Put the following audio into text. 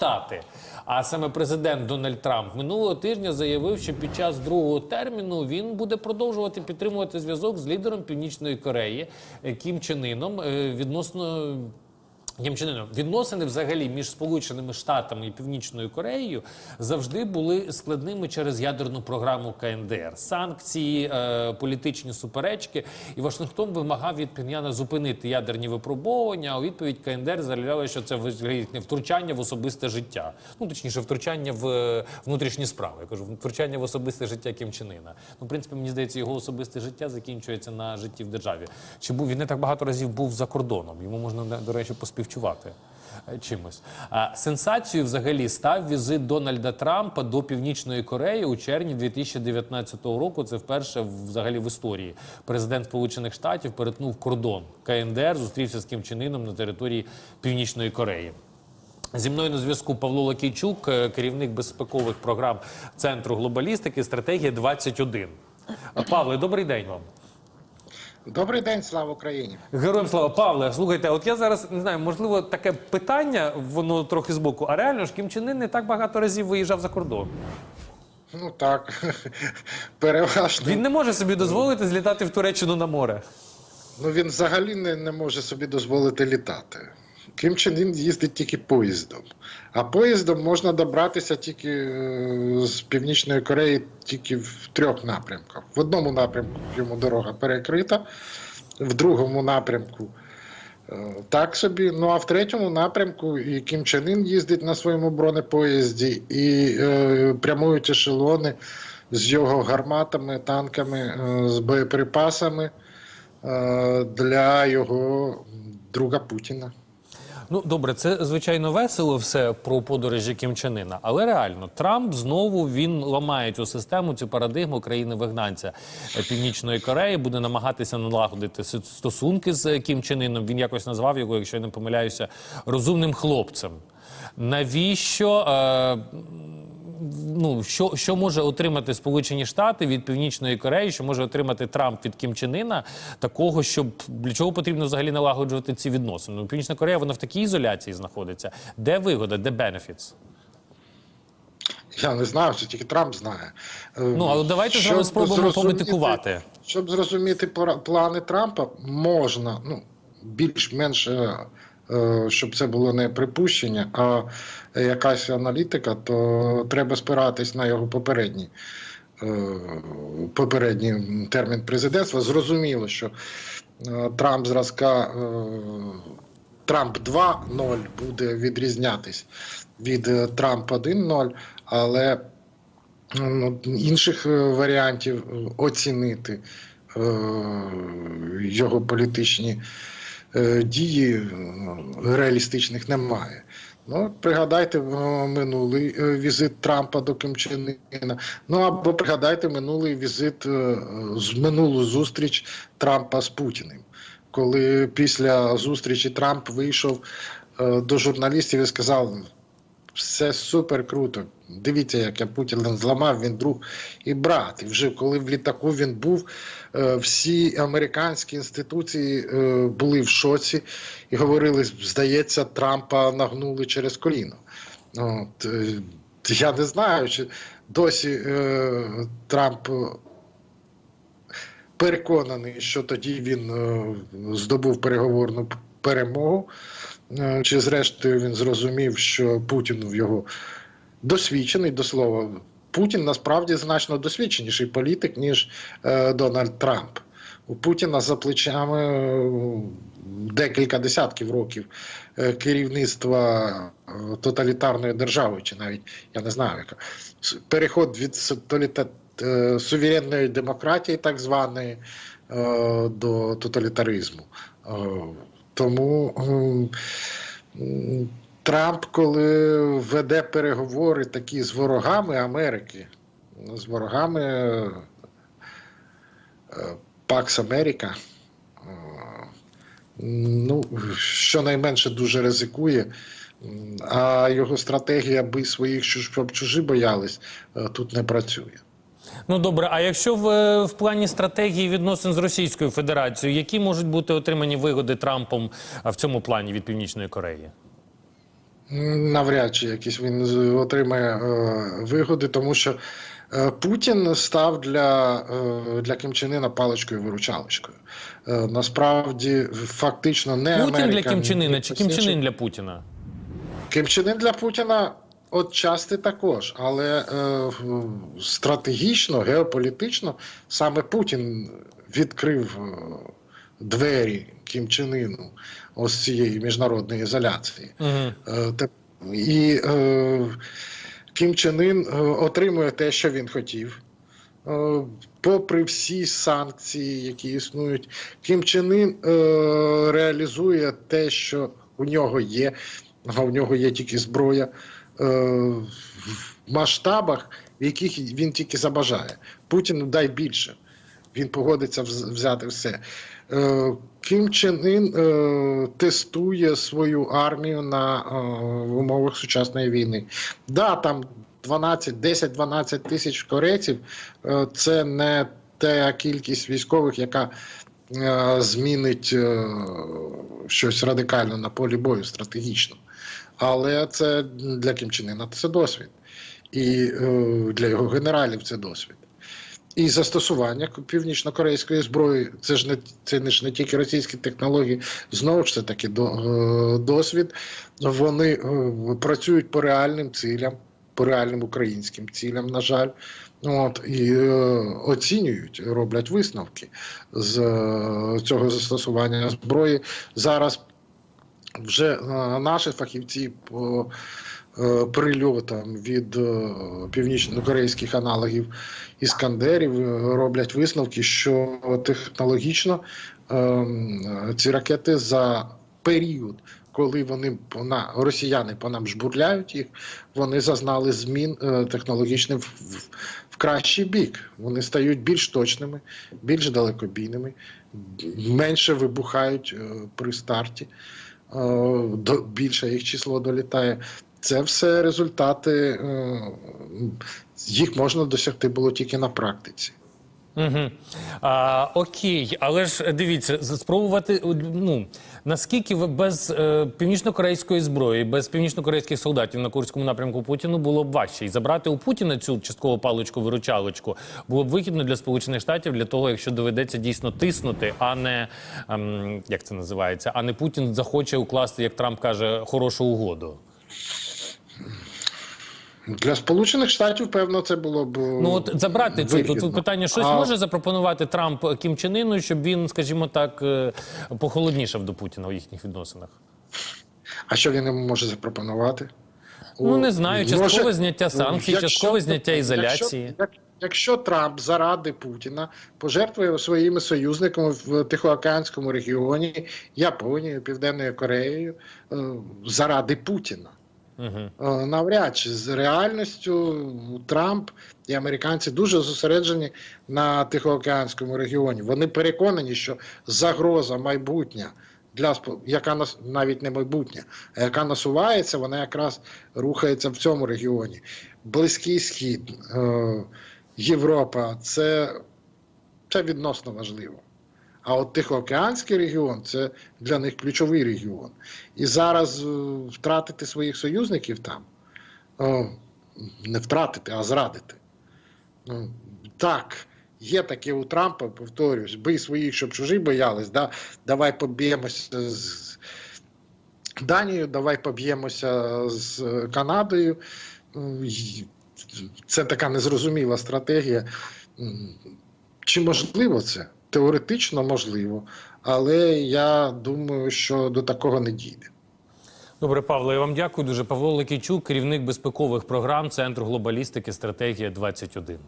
Штати. А саме президент Дональд Трамп минулого тижня заявив, що під час другого терміну він буде продовжувати підтримувати зв'язок з лідером Північної Кореї е, Кім Чен Іном е, відносно. Ким Чен Іном. відносини взагалі між Сполученими Штатами і Північною Кореєю завжди були складними через ядерну програму КНДР. Санкції, е, політичні суперечки. І Вашингтон вимагав від Пхеньяна зупинити ядерні випробовування. А у відповідь КНДР заявляли, що це втручання в особисте життя. Ну точніше, втручання в е, внутрішні справи. Я кажу, втручання в особисте життя Кім Чен Ну, в принципі, мені здається, його особисте життя закінчується на житті в державі. Чи був він не так багато разів був за кордоном? Йому можна до речі поспівчувати е, чимось. А сенсацією взагалі став візит Дональда Трампа до Північної Кореї у червні 2019 року. Це вперше взагалі в історії. Президент Сполучених Штатів перетнув кордон КНДР, зустрівся з Кім Чен Іном на території Північної Кореї. Зі мною на зв'язку Павло Лакійчук, е, керівник безпекових програм Центру глобалістики, стратегія 21. Павле, добрий день вам. Добрий день, слава Україні. Героям слава Павле, слухайте, от я зараз не знаю, можливо, таке питання, воно трохи збоку. А реально ж Кім Чен Ын не так багато разів виїжджав за кордон. Ну так, переважно. Він не може собі дозволити злітати в Туреччину на море. Ну він взагалі не, не може собі дозволити літати. Ін їздить тільки поїздом. А поїздом можна добратися тільки е, з Північної Кореї тільки в трьох напрямках. В одному напрямку йому дорога перекрита, в другому напрямку е, так собі. Ну а в третьому напрямку і Кім Чен Ін їздить на своєму бронепоїзді, і е, прямують ешелони з його гарматами, танками, е, з боєприпасами е, для його друга Путіна. Ну добре, це звичайно весело все про подорожі Кім Чен Іна, але реально Трамп знову він ламає цю систему, цю парадигму країни вигнанця е, Північної Кореї, буде намагатися налагодити стосунки з Кім Чен Іном. Він якось назвав його, якщо я не помиляюся, розумним хлопцем. Навіщо? Е, Ну, що, що може отримати Сполучені Штати від Північної Кореї, що може отримати Трамп від Кім Чен Іна, такого, щоб для чого потрібно взагалі налагоджувати ці відносини? Ну, Північна Корея вона в такій ізоляції знаходиться. Де вигода, де бенефіц? Я не знаю, це тільки Трамп знає. Ну, але давайте з щоб вами спробуємо пометикувати. Щоб зрозуміти плани Трампа, можна, ну, більш-менш, е, щоб це було не припущення, а якась аналітика, то треба спиратись на його попередні. е, Попередній термін президентства. Зрозуміло, що е, Трамп зразка е, Трамп 2.0 буде відрізнятись від е, Трамп 1.0, але ну, інших е, варіантів е, оцінити е, його політичні е, дії е, реалістичних немає. Ну, пригадайте е, минулий е, візит Трампа до Кимчинина. Ну або пригадайте минулий візит, е, з минулу зустріч Трампа з Путіним, коли після зустрічі Трамп вийшов е, до журналістів і сказав: все супер круто. Дивіться, як я Путіна зламав, він друг і брат. І вже коли в літаку він був, е, всі американські інституції е, були в шоці і говорили: здається, Трампа нагнули через коліно. От, е, я не знаю, чи досі Трамп переконаний, що тоді він здобув переговорну перемогу. Е, Чи зрештою він зрозумів, що Путін в його досвідчений до слова. Путін насправді значно досвідченіший політик, ніж е, Дональд Трамп. У Путіна за плечами декілька десятків років е, керівництва е, тоталітарної держави, чи навіть я не знаю, яка переход від суверенної демократії, так званої, до тоталітаризму. Тому м, м, Трамп, коли веде переговори такі з ворогами Америки, з ворогами Пакс Америка, е, ну, щонайменше дуже ризикує. А його стратегія би своїх, щоб чужі боялись, е, тут не працює. Ну добре, а якщо в, в плані стратегії відносин з Російською Федерацією, які можуть бути отримані вигоди Трампом в цьому плані від Північної Кореї? Навряд чи якісь він отримає е, вигоди, тому що е, Путін став для, е, для Ким Чен Ына паличкою виручалочкою. Е, насправді, фактично, не Путін для Америка, Кім Чен Іна чи Кім Чен. Ін для Путіна? Ким Чен Ын для Путіна отчасти також, але е, стратегічно, геополітично саме Путін відкрив е, двері Кім Чен Іну ось цієї міжнародної ізоляції. Угу. Е, І е, Кім Чен Ын е, отримує те, що він хотів. Е, Попри всі санкції, які існують, Кім Чен Ын е, реалізує те, що у нього є, а у нього є тільки зброя в масштабах, в яких він тільки забажає. Путіну дай більше. Він погодиться взяти все. Е, Кім Чен Ін е, тестує свою армію на е, в умовах сучасної війни. Да, там 12, 10-12 тисяч корейців е, це не та кількість військових, яка е, змінить е, щось радикально на полі бою стратегічно. Але це для Кім Чен Іна це досвід. І е, для його генералів це досвід. І застосування північно-корейської зброї це ж не це не ж не тільки російські технології, знову ж це таки е, досвід. Вони е, працюють по реальним цілям, по реальним українським цілям, на жаль. От і е, оцінюють, роблять висновки з цього застосування зброї. Зараз вже е, наші фахівці по е, прильотам від е, північно-корейських аналогів іскандерів роблять висновки, що технологічно е, ці ракети за період, коли вони на росіяни по нам жбурляють їх, вони зазнали змін технологічних в, в, кращий бік. Вони стають більш точними, більш далекобійними, менше вибухають при старті більше їх число долітає. Це все результати, е, їх можна досягти було тільки на практиці. Угу. А, окей, але ж дивіться, спробувати ну наскільки ви без е, північно-корейської зброї, без північно-корейських солдатів на курському напрямку Путіну було б важче, і забрати у Путіна цю часткову паличку виручалочку було б вигідно для Сполучених Штатів для того, якщо доведеться дійсно тиснути, а не ем, як це називається, а не Путін захоче укласти, як Трамп каже, хорошу угоду. Для Сполучених Штатів, певно, це було б. Ну от забрати вигідно. тут питання: щось А- може запропонувати Трамп Кім Чен Іну, щоб він, скажімо так, е, похолоднішав до Путіна у їхніх відносинах. А що він йому може запропонувати? Ну не знаю, часткове може, зняття санкцій, якщо- часткове зняття ізоляції. Якщо, якщо Трамп заради Путіна пожертвує своїми союзниками в Тихоокеанському регіоні, Японією, Південною Кореєю, е, заради Путіна. Угу. Навряд чи з реальністю Трамп і американці дуже зосереджені на Тихоокеанському регіоні. Вони переконані, що загроза майбутня для яка нас навіть не майбутня, а яка насувається, вона якраз рухається в цьому регіоні. Близький схід, е, Європа це, це відносно важливо. А от Тихоокеанський регіон це для них ключовий регіон. І зараз е, втратити своїх союзників там, е, не втратити, а зрадити. Ну, так, є таке у Трампа, повторюсь, бий своїх, щоб чужі боялись, да? давай поб'ємося з Данією, давай поб'ємося з Канадою. Це така незрозуміла стратегія. Чи можливо це? Теоретично можливо, але я думаю, що до такого не дійде. Добре, Павло, я вам дякую дуже. Павло Ликійчук, керівник безпекових програм Центру глобалістики, стратегія 21